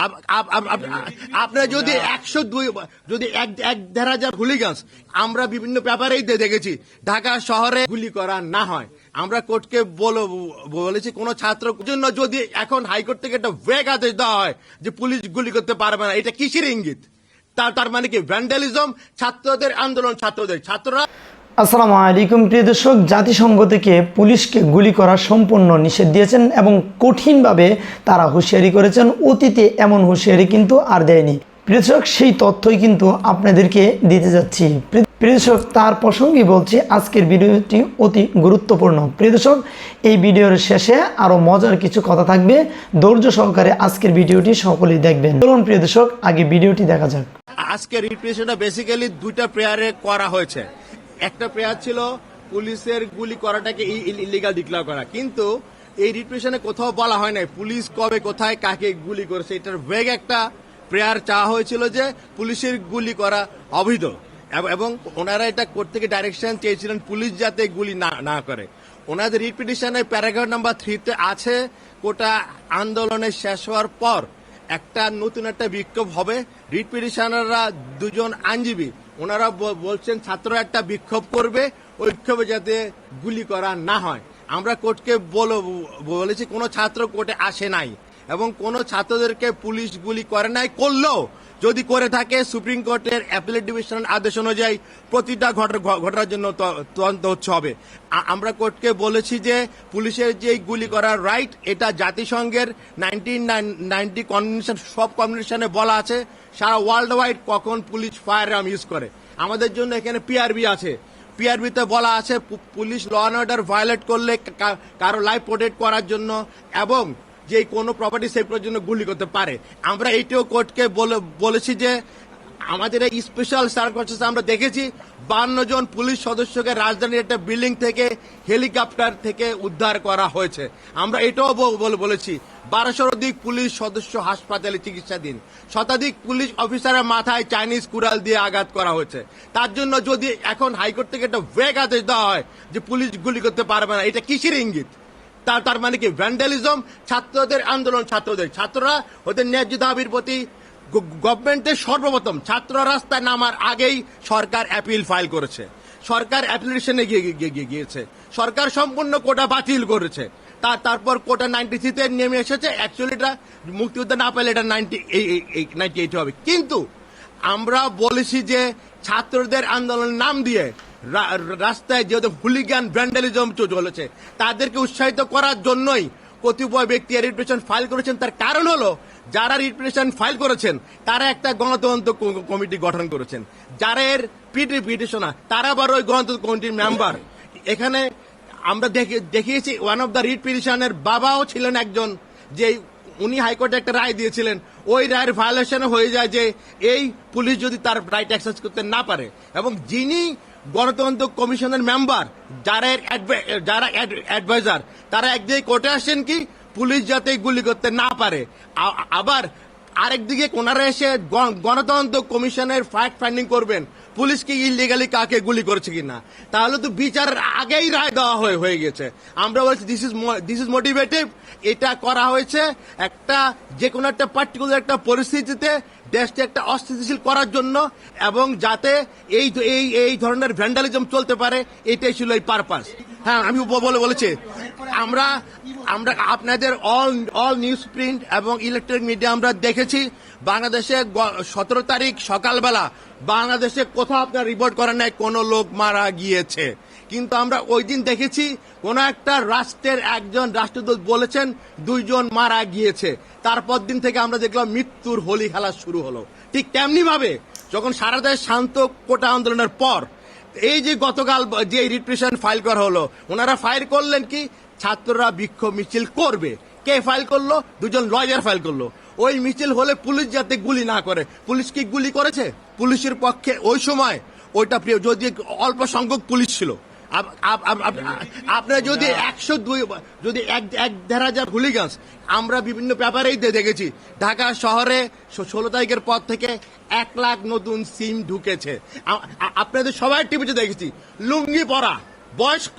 Up- up- up- up- আপনার যদি একশো দুই যদি এক এক দেড় হাজার হুলিগান্স, আমরা বিভিন্ন ব্যাপারেই দেখেছি, ঢাকা শহরে গুলি করা না হয়। আমরা কোর্টকে বলো বলেছি, কোন ছাত্র জন্য যদি এখন হাইকোর্ট থেকে একটা ওয়েগ আদেশ দেওয়া হয় যে পুলিশ গুলি করতে পারবে না, এটা কিসের ইঙ্গিত? তার তার মানে কি ভ্যান্ডালিজম ছাত্রদের আন্দোলন ছাত্রদের। ছাত্ররা আসসালামু আলাইকুম, প্রিয় দর্শক। জাতিসংঘ থেকে পুলিশকে গুলি করা সম্পূর্ণ নিষেধ দিয়েছেন এবং কঠিনভাবে তারা হুঁশিয়ারি করেছেন। অতীতে এমন হুঁশিয়ারি কিন্তু আর দেয়নি। প্রিয় দর্শক, সেই তথ্যই কিন্তু আপনাদেরকে দিতে যাচ্ছি। প্রিয় প্রিয় দর্শক, তার প্রসঙ্গে বলছি, আজকের ভিডিওটি অতি গুরুত্বপূর্ণ। প্রিয় দর্শক, এই ভিডিওর শেষে আরও মজার কিছু কথা থাকবে। ধৈর্য সহকারে আজকের ভিডিওটি সকলেই দেখবেন। চলুন, প্রিয় দর্শক, আগে ভিডিওটি দেখা যাক। আজকে রিপ্রেশনটা বেসিক্যালি দুইটা প্রেয়ারে করা হয়েছে। একটা প্রেয়ার ছিল, পুলিশের গুলি করাটাকে ইলিগাল ডিক্লেয়ার করা। কিন্তু এই রিপ্রেশনে কোথাও বলা হয় নাই, পুলিশ কবে, কোথায়, কাকে গুলি করেছে, এটার ভেগ একটা প্রেয়ার চাওয়া হয়েছিল যে পুলিশের গুলি করা অবৈধ। এবং ওনারা এটা কোর্ট থেকে ডাইরেকশন চেয়েছিলেন পুলিশ যাতে গুলি না না করে। ওনাদের রিপিটিশনের প্যারাগ্রাফ নাম্বার থ্রিতে আছে, কোটা আন্দোলনের শেষ হওয়ার পর একটা নতুন একটা বিক্ষোভ হবে। রিট পিটিশনাররা দুজন আইনজীবী ওনারা বলছেন ছাত্র একটা বিক্ষোভ করবে ওই বিক্ষোভে যাতে গুলি করা না হয়। আমরা কোর্টকে বলো, বলেছি কোনো ছাত্র কোর্টে আসে নাই এবং কোনো ছাত্রদেরকে পুলিশ গুলি করে নাই, করলেও যদি করে থাকে, সুপ্রিম কোর্টের অ্যাপিলেট ডিভিশনের আদেশ অনুযায়ী প্রতিটা ঘটনা ঘটনার জন্য তদন্ত হচ্ছে হবে। আমরা কোর্টকে বলেছি যে পুলিশের যে গুলি করার রাইট এটা জাতিসংঘের নাইনটিন নাইনটি কনভেনশন সব কনভেনশনে বলা আছে, সারা ওয়ার্ল্ড ওয়াইড কখন পুলিশ ফায়ার আর্ম ইউজ করে। আমাদের জন্য এখানে পিআরবি আছে। পিআরবিতে বলা আছে police law and order violate করলে কারও লাইফ প্রোটেক্ট করার জন্য এবং যে কোনো প্রপার্টি সেভ করার জন্য গুলি করতে পারে। আমরা এইটাও কোর্টকে বলে- বলেছি যে আমাদের এই স্পেশাল সার্কমস্টেন্স আমরা দেখেছি, বান্ন জন পুলিশ সদস্যকে রাজধানীর একটা বিল্ডিং থেকে হেলিকপ্টার থেকে উদ্ধার করা হয়েছে। আমরা এটাও বলে, বলেছি বারোশোর অধিক পুলিশ সদস্য হাসপাতালে চিকিৎসাধীন। শতাধিক পুলিশ অফিসারের মাথায় চাইনিজ কুড়াল দিয়ে আঘাত করা হয়েছে। তার জন্য যদি এখন হাইকোর্ট থেকে একটা ওয়েগ আদেশ দেওয়া হয় যে পুলিশ গুলি করতে পারবে না, এটা কিসের ইঙ্গিত? তার তার মানে কি? ভ্যান্ডালিজম ছাত্রদের আন্দোলন, ছাত্রদের। ছাত্ররা ওদের ন্যায্য দাবির প্রতি গভর্নমেন্টের সর্বপ্রথম ছাত্র রাস্তায় নামার আগেই সরকার অ্যাপিল ফাইল করেছে। সরকার অ্যাপ্লিকেশনে গিয়ে গিয়ে- গিয়ে- গিয়েছে। সরকার সম্পূর্ণ কোটা বাতিল করেছে। তার তারপর কোটা নাইনটি থ্রিতে নেমে এসেছে। অ্যাকচুয়ালি এটা মুক্তিযুদ্ধ না পেলে এটা নাইনটি নাইনটি এইট হবে। কিন্তু আমরা বলেছি যে ছাত্রদের আন্দোলনের নাম দিয়ে রাস্তায় যেহেতু হুলিগান, ভ্যান্ডালিজম চলেছে, তাদেরকে উৎসাহিত করার জন্যই কতিপয় ব্যক্তি রিপ্রেশন ফাইল করেছেন। তার কারণ হলো, যারা রিপ্রেশন ফাইল করেছেন, তারা একটা গণতন্ত্র কমিটি গঠন করেছেন। যারা এর পিটি পিটিশনার তারা আবার ওই গণতন্ত্র কমিটির মেম্বার এখানে আমরা দেখে- দেখিয়েছি ওয়ান অফ দ্য রিট পিটিশনের বাবাও ছিলেন একজন, যে উনি হাইকোর্টে একটা রায় দিয়েছিলেন। ওই রায়ের ভায়োলেশন হয়ে যায় যে, এই পুলিশ যদি তার রাইট অ্যাক্সেস করতে না পারে, এবং যিনি গণতন্ত্র কমিশনের মেম্বার, যারা যারা অ্যাডভাইজার তারা একদিকে কোর্টে আসছেন কি? পুলিশ যাতে গুলি করতে না পারে। আবার আরেকদিকে কোনারা এসে গণতন্ত্র কমিশনের ফ্যাক্ট ফাইন্ডিং করবেন। পুলিশ কি ইলিগালি কাকে গুলি করেছে কিনা? তাহলে তো বিচারের আগেই রায় দেওয়া হয়ে হয়ে গেছে। আমরা বলছি this is this is motivative এটা করা হয়েছে একটা যে কোনো একটা পার্টিকুলার একটা পরিস্থিতিতে দেশকে একটা অস্থিতিশীল করার জন্য এবং যাতে এই এই এই ধরনের ভ্যান্ডালিজম চলতে পারে, এটাই ছিল এই পারপাস হ্যাঁ আমি বলে বলেছি। আমরা আমরা আপনাদের অল অল নিউজ প্রিন্ট এবং ইলেকট্রনিক মিডিয়া আমরা দেখেছি, বাংলাদেশে সতেরো তারিখ সকালবেলা বাংলাদেশে কোথাও আপনার রিপোর্ট করেন নাই, কোনো লোক মারা গিয়েছে। কিন্তু আমরা ওই দিন দেখেছি, কোন একটা রাষ্ট্রের একজন রাষ্ট্রদূত বলেছেন, দুইজন মারা গিয়েছে। তারপর দিন থেকে আমরা দেখলাম মৃত্যুর হোলি খেলা শুরু হলো। ঠিক তেমনি ভাবে যখন সারা দেশ শান্ত কোটা আন্দোলনের পর এই যে গতকাল যে রিপ্রেশন ফাইল করা হলো, ওনারা ফাইল করলেন কি? ছাত্ররা বিক্ষোভ মিছিল করবে। কে ফাইল করল? দুজন লয়ার ফাইল করল। ওই মিছিল হলে পুলিশ যাতে গুলি না করে। পুলিশ কি গুলি করেছে? পুলিশের পক্ষে ওই সময় ওইটা প্রিয়, যদি অল্প সংখ্যক পুলিশ ছিল। আপনার যদি একশো দুই যদি এক এক দেড় হাজার হুলিগান্স, আমরা বিভিন্ন পেপারেই দেখেছি, ঢাকা শহরে ষোলো তারিখের পর থেকে এক লাখ নতুন সিম ঢুকেছে। আপনাদের সবাই টিভিতে দেখেছি, লুঙ্গি পরা, বয়স্ক,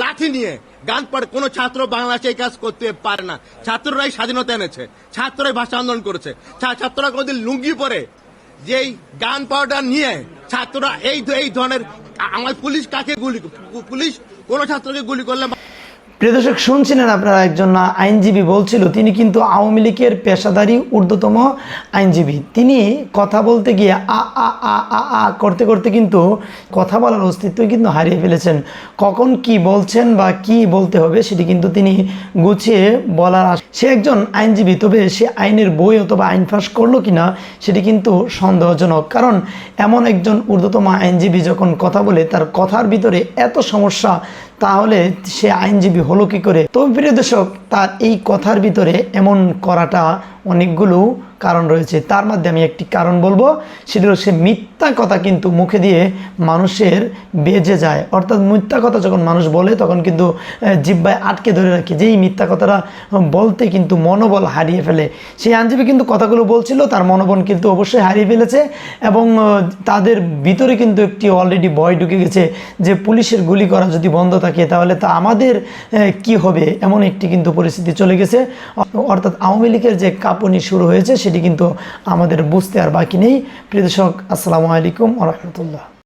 লাঠি নিয়ে গান পড়ে, কোনো ছাত্র বাংলাদেশে এই কাজ করতে পারে না। ছাত্ররাই স্বাধীনতা এনেছে, ছাত্ররাই ভাষা আন্দোলন করেছে। ছাত্ররা কোনদিন লুঙ্গি পরে যেই গান পাউডার নিয়ে ছাত্ররা এই এই ধরনের আমার পুলিশ কাকে গুলি পুলিশ কোন ছাত্রকে গুলি করলে প্রিয় দর্শক, শুনছিলেন আপনারা একজন আইনজীবী বলছিল, তিনি কিন্তু আওয়ামী লীগের পেশাদারী ঊর্ধ্বতম আইনজীবী। তিনি কথা বলতে গিয়ে আ আ আ আ আ করতে করতে কিন্তু কথা বলার অস্তিত্ব কিন্তু হারিয়ে ফেলেছেন। কখন কি বলছেন বা কি বলতে হবে সেটি কিন্তু তিনি গুছিয়ে বলার সে একজন আইনজীবী, তবে সে আইনের বই অথবা আইন ফাঁস করল কিনা সেটি কিন্তু সন্দেহজনক। কারণ এমন একজন ঊর্ধ্বতম আইনজীবী যখন কথা বলে, তার কথার ভিতরে এত সমস্যা তাহলে সে আইনজীবী হলো কি করে? তো প্রিয় দর্শক, তার এই কথার ভিতরে এমন করাটা অনেকগুলো কারণ রয়েছে। তার মধ্যে আমি একটি কারণ বলব। সেটা সে মিথ্যা কথা কিন্তু মুখে দিয়ে মানুষের বেজে যায়। অর্থাৎ মিথ্যা কথা যখন মানুষ বলে, তখন কিন্তু জিব্বায় আটকে ধরে রাখে। যেই মিথ্যা কথাটা বলতে কিন্তু মনোবল হারিয়ে ফেলে। সেই আইনজীবী কিন্তু কথাগুলো বলছিল, তার মনোবল কিন্তু অবশ্যই হারিয়ে ফেলেছে এবং তাদের ভিতরে কিন্তু একটি অলরেডি ভয় ঢুকে গেছে যে পুলিশের গুলি করা যদি বন্ধ থাকে, তাহলে তা আমাদের কি হবে? এমন একটি কিন্তু পরিস্থিতি চলে গেছে। অর্থাৎ আওয়ামী লীগের যে কাঁপুনি শুরু হয়েছে সেটি কিন্তু আমাদের বুঝতে আর বাকি নেই। প্রিয় দর্শক আসসালামু আলাইকুম রহমতুল্লাহ।